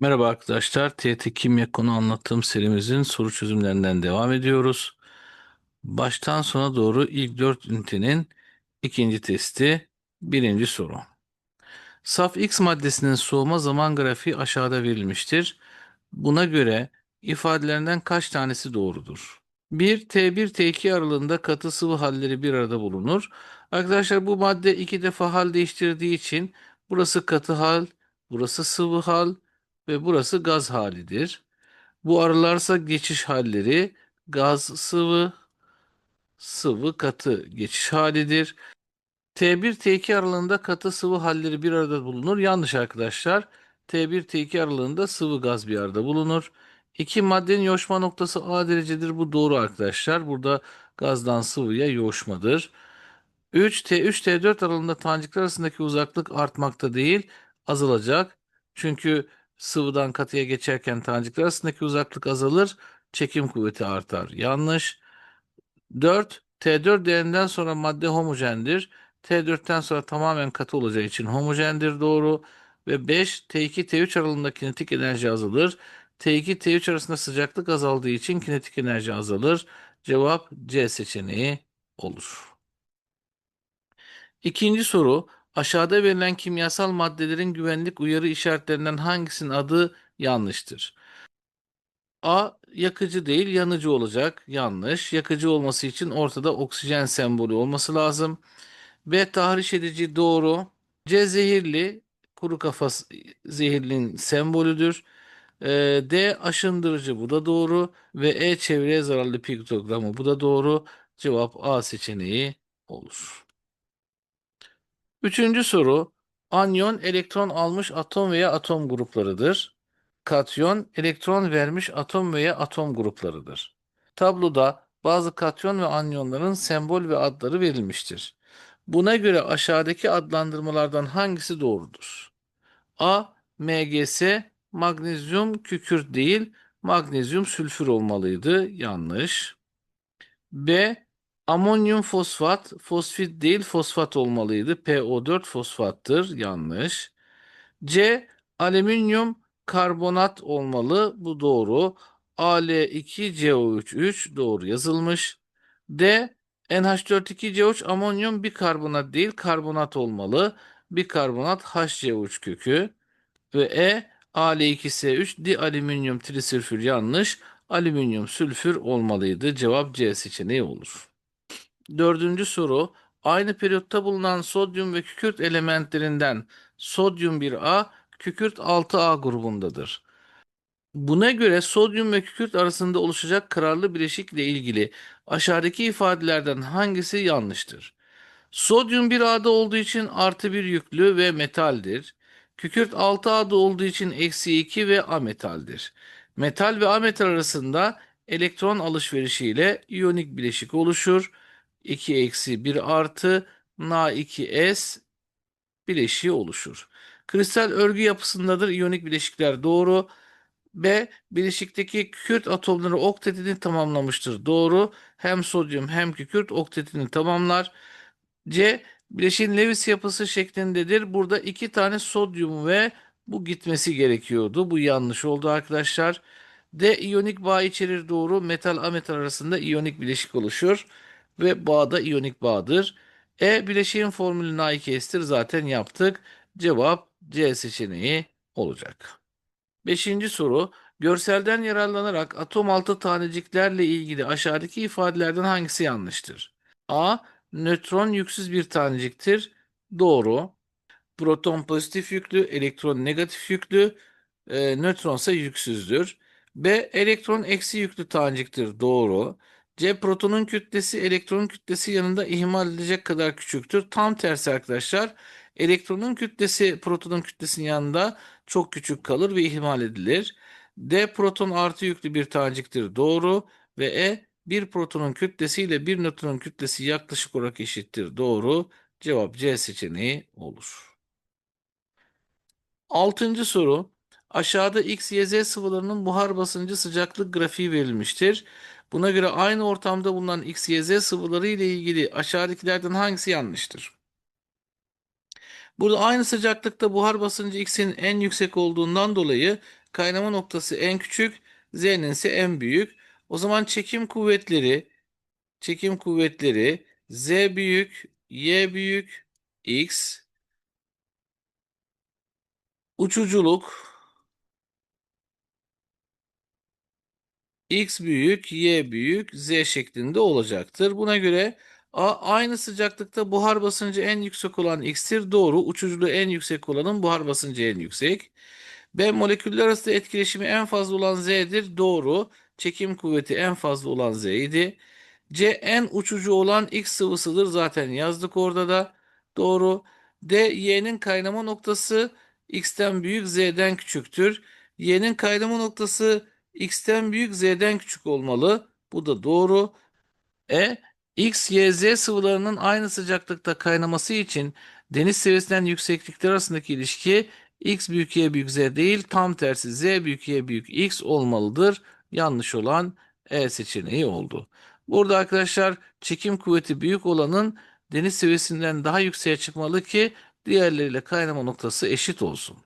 Merhaba arkadaşlar. TYT Kimya konu anlattığım serimizin soru çözümlerinden devam ediyoruz. Baştan sona doğru ilk dört ünitenin ikinci testi, birinci soru. Saf X maddesinin soğuma zaman grafiği aşağıda verilmiştir. Buna göre ifadelerinden kaç tanesi doğrudur? 1 T1 T2 aralığında katı sıvı halleri bir arada bulunur. Arkadaşlar bu madde iki defa hal değiştirdiği için burası katı hal, burası sıvı hal ve burası gaz halidir. Bu aralarsa geçiş halleri gaz sıvı, sıvı katı geçiş halidir. T1 T2 aralığında katı sıvı halleri bir arada bulunur. Yanlış arkadaşlar. T1 T2 aralığında sıvı gaz bir arada bulunur. İki maddenin yoğuşma noktası A derecedir. Bu doğru arkadaşlar. Burada gazdan sıvıya yoğuşmadır. 3 T3 T4 aralığında tanecikler arasındaki uzaklık artmakta değil, azalacak. Çünkü sıvıdan katıya geçerken tanecikler arasındaki uzaklık azalır, çekim kuvveti artar. Yanlış. 4. T4 değerinden sonra madde homojendir. T4'ten sonra tamamen katı olacağı için homojendir doğru. Ve 5. T2 T3 aralığında kinetik enerji azalır. T2 T3 arasında sıcaklık azaldığı için kinetik enerji azalır. Cevap C seçeneği olur. İkinci soru. Aşağıda verilen kimyasal maddelerin güvenlik uyarı işaretlerinden hangisinin adı yanlıştır? A yakıcı değil yanıcı olacak. Yanlış. Yakıcı olması için ortada oksijen sembolü olması lazım. B tahriş edici doğru. C zehirli kuru kafa zehirlinin sembolüdür. Ee, D aşındırıcı bu da doğru ve E çevreye zararlı piktogramı bu da doğru. Cevap A seçeneği olur. Üçüncü soru. Anyon elektron almış atom veya atom gruplarıdır. Katyon elektron vermiş atom veya atom gruplarıdır. Tabloda bazı katyon ve anyonların sembol ve adları verilmiştir. Buna göre aşağıdaki adlandırmalardan hangisi doğrudur? A. MgS magnezyum kükürt değil, magnezyum sülfür olmalıydı. Yanlış. B. Amonyum fosfat, fosfit değil fosfat olmalıydı. PO4 fosfattır. Yanlış. C. Alüminyum karbonat olmalı. Bu doğru. Al2CO3 doğru yazılmış. D. NH4-2CO3 amonyum bikarbonat değil karbonat olmalı. Bikarbonat HCO3 kökü. Ve E. Al2S3 dialüminyum trisülfür yanlış. Alüminyum sülfür olmalıydı. Cevap C seçeneği olur. Dördüncü soru. Aynı periyotta bulunan sodyum ve kükürt elementlerinden sodyum 1A, kükürt 6A grubundadır. Buna göre sodyum ve kükürt arasında oluşacak kararlı bileşikle ilgili aşağıdaki ifadelerden hangisi yanlıştır? Sodyum 1A'da olduğu için artı bir yüklü ve metaldir. Kükürt 6A'da olduğu için eksi 2 ve ametaldir. Metal ve ametal arasında elektron alışverişiyle iyonik bileşik oluşur. 2 eksi 1 artı Na2S bileşiği oluşur. Kristal örgü yapısındadır iyonik bileşikler doğru. B. Bileşikteki kükürt atomları oktetini tamamlamıştır. Doğru. Hem sodyum hem kükürt oktetini tamamlar. C. Bileşiğin Lewis yapısı şeklindedir. Burada iki tane sodyum ve bu gitmesi gerekiyordu. Bu yanlış oldu arkadaşlar. D. iyonik bağ içerir doğru. Metal ametal arasında iyonik bileşik oluşur. Ve bağ da iyonik bağdır. E. Bileşiğin formülü Na2S'tir. Zaten yaptık. Cevap C seçeneği olacak. Beşinci soru. Görselden yararlanarak atom altı taneciklerle ilgili aşağıdaki ifadelerden hangisi yanlıştır? A. Nötron yüksüz bir taneciktir. Doğru. Proton pozitif yüklü, elektron negatif yüklü, e, nötron ise yüksüzdür. B. Elektron eksi yüklü taneciktir. Doğru. C. Protonun kütlesi elektronun kütlesi yanında ihmal edilecek kadar küçüktür. Tam tersi arkadaşlar. Elektronun kütlesi protonun kütlesinin yanında çok küçük kalır ve ihmal edilir. D. Proton artı yüklü bir taneciktir. Doğru. Ve E. Bir protonun kütlesi ile bir nötronun kütlesi yaklaşık olarak eşittir. Doğru. Cevap C seçeneği olur. Altıncı soru. Aşağıda X, Y, Z sıvılarının buhar basıncı sıcaklık grafiği verilmiştir. Buna göre aynı ortamda bulunan X, Y, Z sıvıları ile ilgili aşağıdakilerden hangisi yanlıştır? Burada aynı sıcaklıkta buhar basıncı X'in en yüksek olduğundan dolayı kaynama noktası en küçük, Z'nin ise en büyük. O zaman çekim kuvvetleri çekim kuvvetleri Z büyük, Y büyük, X uçuculuk X büyük, Y büyük, Z şeklinde olacaktır. Buna göre A aynı sıcaklıkta buhar basıncı en yüksek olan X'tir. Doğru. Uçuculuğu en yüksek olanın buhar basıncı en yüksek. B moleküller arasında etkileşimi en fazla olan Z'dir. Doğru. Çekim kuvveti en fazla olan Z idi. C en uçucu olan X sıvısıdır. Zaten yazdık orada da. Doğru. D Y'nin kaynama noktası X'ten büyük Z'den küçüktür. Y'nin kaynama noktası X'ten büyük Z'den küçük olmalı. Bu da doğru. E X, Y, Z sıvılarının aynı sıcaklıkta kaynaması için deniz seviyesinden yükseklikler arasındaki ilişki X büyük Y büyük Z değil tam tersi Z büyük Y büyük X olmalıdır. Yanlış olan E seçeneği oldu. Burada arkadaşlar çekim kuvveti büyük olanın deniz seviyesinden daha yükseğe çıkmalı ki diğerleriyle kaynama noktası eşit olsun.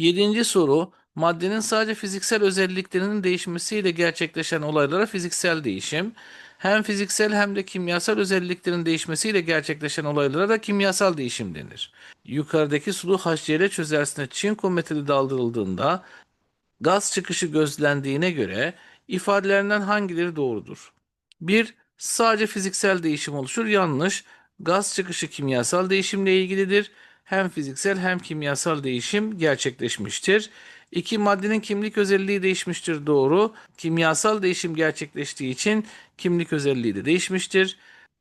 Yedinci soru maddenin sadece fiziksel özelliklerinin değişmesiyle gerçekleşen olaylara fiziksel değişim, hem fiziksel hem de kimyasal özelliklerin değişmesiyle gerçekleşen olaylara da kimyasal değişim denir. Yukarıdaki sulu HCl çözeltisine çinko metali daldırıldığında gaz çıkışı gözlendiğine göre ifadelerinden hangileri doğrudur? 1. Sadece fiziksel değişim oluşur. Yanlış. Gaz çıkışı kimyasal değişimle ilgilidir. Hem fiziksel hem kimyasal değişim gerçekleşmiştir. 2. Maddenin kimlik özelliği değişmiştir. Doğru. Kimyasal değişim gerçekleştiği için kimlik özelliği de değişmiştir.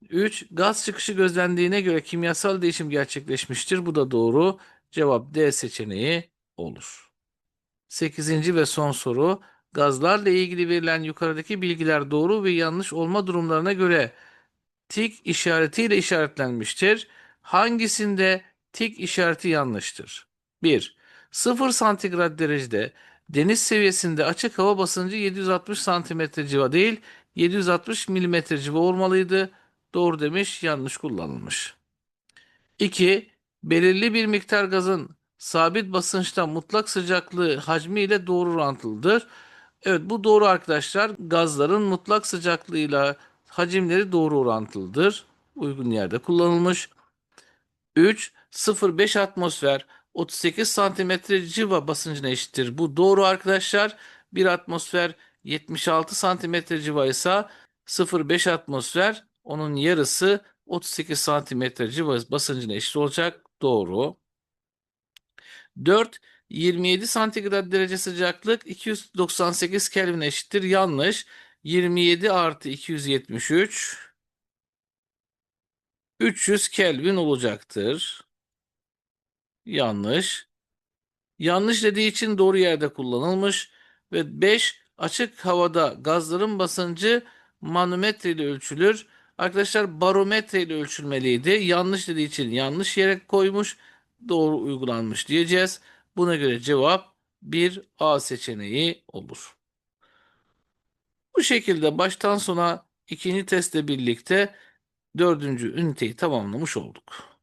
3. Gaz çıkışı gözlendiğine göre kimyasal değişim gerçekleşmiştir. Bu da doğru. Cevap D seçeneği olur. 8. ve son soru. Gazlarla ilgili verilen yukarıdaki bilgiler doğru ve yanlış olma durumlarına göre tik işaretiyle işaretlenmiştir. Hangisinde tik işareti yanlıştır? 1. 0 santigrat derecede deniz seviyesinde açık hava basıncı 760 santimetre civa değil 760 milimetre civa olmalıydı. Doğru demiş, yanlış kullanılmış. 2. Belirli bir miktar gazın sabit basınçta mutlak sıcaklığı hacmi ile doğru orantılıdır. Evet bu doğru arkadaşlar. Gazların mutlak sıcaklığıyla hacimleri doğru orantılıdır. Uygun yerde kullanılmış. 3. 0,5 atmosfer 38 santimetre civa basıncına eşittir. Bu doğru arkadaşlar. 1 atmosfer 76 santimetre civa ise 0,5 atmosfer onun yarısı 38 santimetre civa basıncına eşit olacak. Doğru. 4. 27 santigrat derece sıcaklık 298 Kelvin eşittir. Yanlış. 27 artı 273 300 Kelvin olacaktır. Yanlış. Yanlış dediği için doğru yerde kullanılmış. Ve 5 açık havada gazların basıncı manometre ile ölçülür. Arkadaşlar barometre ile ölçülmeliydi. Yanlış dediği için yanlış yere koymuş. Doğru uygulanmış diyeceğiz. Buna göre cevap 1A seçeneği olur. Bu şekilde baştan sona ikinci testle birlikte dördüncü üniteyi tamamlamış olduk.